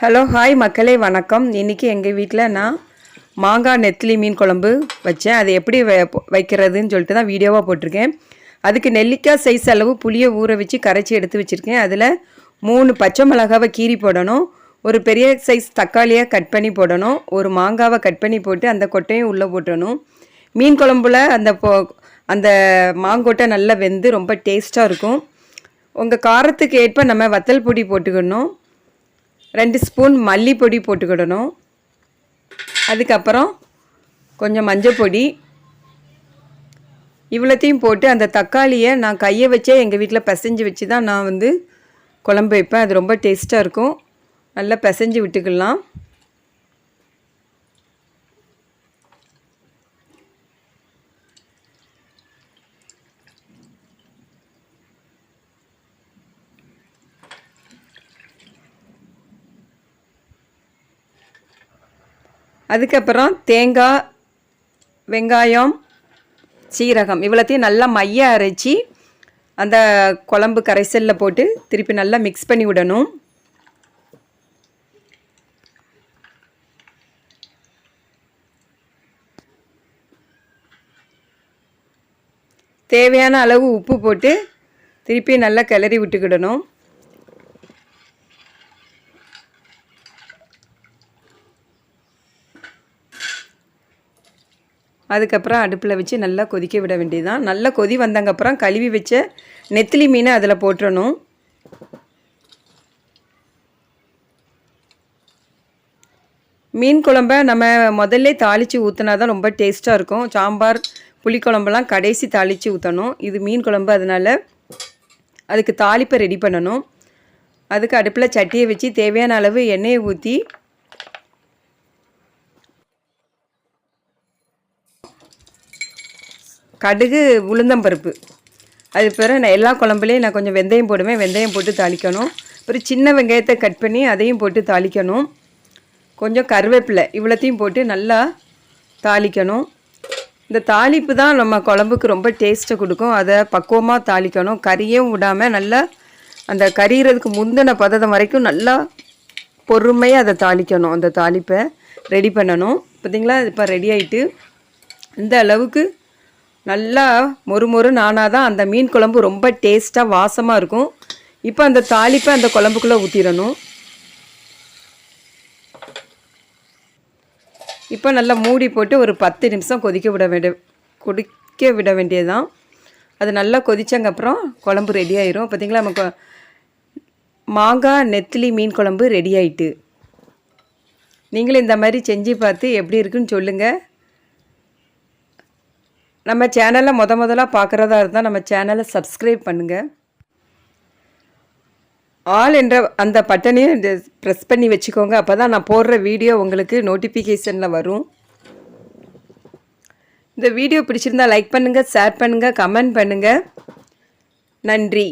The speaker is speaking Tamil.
ஹலோ ஹாய் மக்களே வணக்கம். இன்றைக்கி எங்கள் வீட்டில் நான் மாங்காய் நெத்திலி மீன் குழம்பு வச்சேன். அது எப்படி வைக்கிறதுன்னு சொல்லிட்டு தான் வீடியோவாக போட்டிருக்கேன். அதுக்கு நெல்லிக்காய் சைஸ் அளவு புளியை ஊற வச்சு கரைச்சி எடுத்து வச்சுருக்கேன். அதில் மூணு பச்சை மிளகாவை கீறி போடணும். ஒரு பெரிய சைஸ் தக்காளியாக கட் பண்ணி போடணும். ஒரு மாங்காவை கட் பண்ணி போட்டு அந்த கொட்டையும் உள்ளே போட்டணும் மீன் குழம்புல அந்த போ அந்த மாங்கொட்டை நல்லா வெந்து ரொம்ப டேஸ்ட்டாக இருக்கும். உங்கள் காரத்துக்கு ஏற்ப நம்ம வத்தல் பொடி போட்டுக்கணும். ரெண்டு ஸ்பூன் மல்லிப்பொடி போட்டுக்கிடணும். அதுக்கப்புறம் கொஞ்சம் மஞ்சள் பொடி. இவ்வளோத்தையும் போட்டு அந்த தக்காளியை நான் கையை வச்சே எங்கள் வீட்டில் பிசைஞ்சு வச்சு தான் நான் வந்து குழம்பு வைப்பேன். அது ரொம்ப டேஸ்ட்டாக இருக்கும். நல்லா பிசைஞ்சு விட்டுக்கலாம். அதுக்கப்புறம் தேங்காய் வெங்காயம் சீரகம் இவ்வளோத்தையும் நல்லா மைய அரைச்சி அந்த குழம்பு கரைசலில் போட்டு திருப்பி நல்லா மிக்ஸ் பண்ணி விடணும். தேவையான அளவு உப்பு போட்டு திருப்பி நல்லா கிளறி விட்டுக்கிடணும். அதுக்கப்புறம் அடுப்பில் வச்சு நல்லா கொதிக்க விட வேண்டியதுதான். நல்லா கொதி வந்தங்கப்புறம் கழுவி வச்ச நெத்திலி மீனை அதில் போட்டுறணும். மீன் குழம்ப நம்ம முதல்ல தாளித்து ஊற்றினா தான் ரொம்ப டேஸ்ட்டாக இருக்கும். சாம்பார் புளிக்குழம்பெல்லாம் கடைசி தாளித்து ஊற்றணும் இது மீன் குழம்பு அதனால் அதுக்கு தாளிப்பை ரெடி பண்ணணும். அதுக்கு அடுப்பில் சட்டியை வச்சு தேவையான அளவு எண்ணெயை ஊற்றி கடுகு உளுந்தம்பருப்பு அது பிறகு நான் எல்லா குழம்புலையும் நான் கொஞ்சம் வெந்தயம் போடுவேன். வெந்தயம் போட்டு தாளிக்கணும். அப்புறம் சின்ன வெங்காயத்தை கட் பண்ணி அதையும் போட்டு தாளிக்கணும். கொஞ்சம் கருவேப்பிலை இவ்வளோத்தையும் போட்டு நல்லா தாளிக்கணும். இந்த தாளிப்பு தான் நம்ம குழம்புக்கு ரொம்ப டேஸ்ட்டை கொடுக்கும். அதை பக்குவமாக தாளிக்கணும். கறியும் விடாமல் நல்லா அந்த கறிகிறதுக்கு முந்தின பதம் வரைக்கும் நல்லா பொறுமையாக அதை தாளிக்கணும். அந்த தாளிப்பை ரெடி பண்ணணும். பார்த்தீங்களா? இப்போ ரெடி ஆகிட்டு இந்த அளவுக்கு நல்லா மொறு மொறு நானாக தான் அந்த மீன் குழம்பு ரொம்ப டேஸ்ட்டாக வாசமாக இருக்கும். இப்போ அந்த தாளிப்பை அந்த குழம்புக்குள்ளே ஊற்றிடணும் இப்போ நல்லா மூடி போட்டு ஒரு பத்து நிமிஷம் கொதிக்க விட வேண்டிய கொதிக்க விட வேண்டியதுதான். அது நல்லா கொதிச்சங்கப்புறம் குழம்பு ரெடி ஆயிரும். பார்த்தீங்களா நமக்கு மாங்காய் நெத்திலி மீன் குழம்பு ரெடி ஆயிட்டு. நீங்களும் இந்த மாதிரி செஞ்சு பார்த்து எப்படி இருக்குன்னு சொல்லுங்கள் நம்ம சேனலை முத முதலாக பார்க்குறதா இருந்தால் நம்ம சேனலை சப்ஸ்கிரைப் பண்ணுங்கள் ஆல் என்ற அந்த பட்டனையும் ப்ரெஸ் பண்ணி வச்சுக்கோங்க. அப்போ தான் நான் போடுற வீடியோ உங்களுக்கு நோட்டிஃபிகேஷனில் வரும். இந்த வீடியோ பிடிச்சிருந்தா லைக் பண்ணுங்கள் ஷேர் பண்ணுங்கள் கமெண்ட் பண்ணுங்கள் நன்றி.